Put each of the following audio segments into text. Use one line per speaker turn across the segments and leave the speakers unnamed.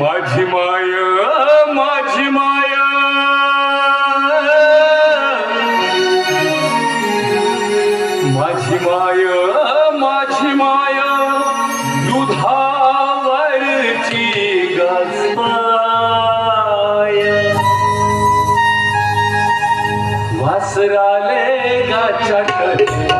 माझी माय माझी माया. माझी माय माझी माय दुधावरची गाय वासराले गाच्या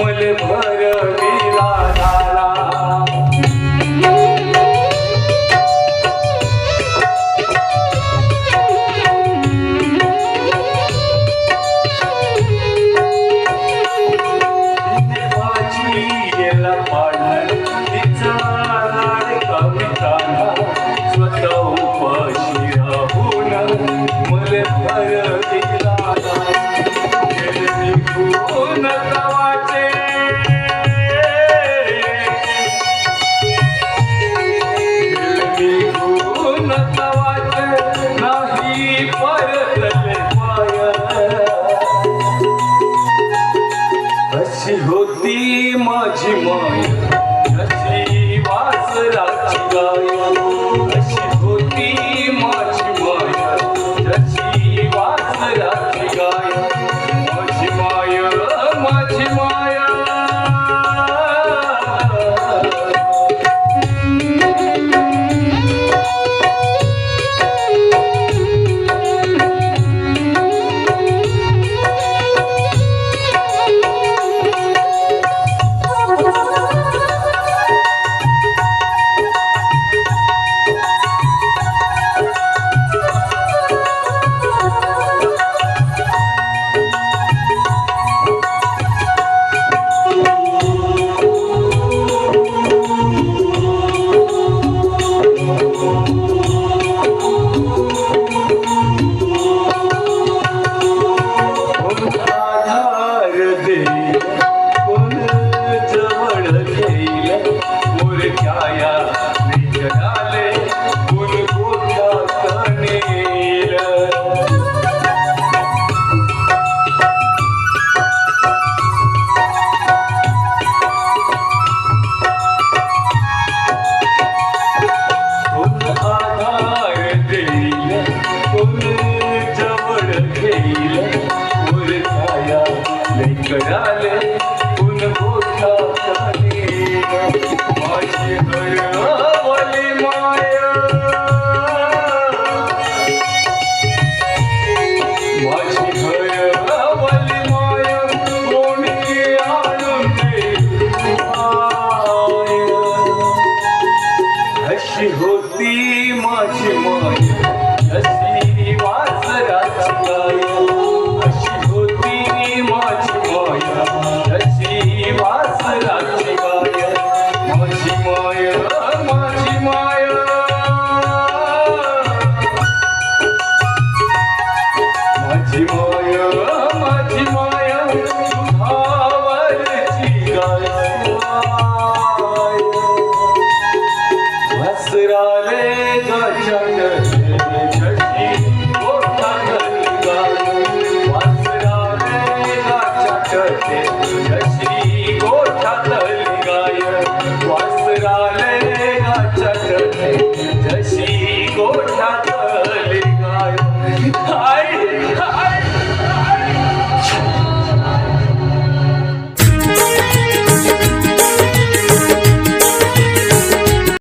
कमल भरवे अशी होती माझी माय अशी वासराची गाय जवळ घेईल लेकडाला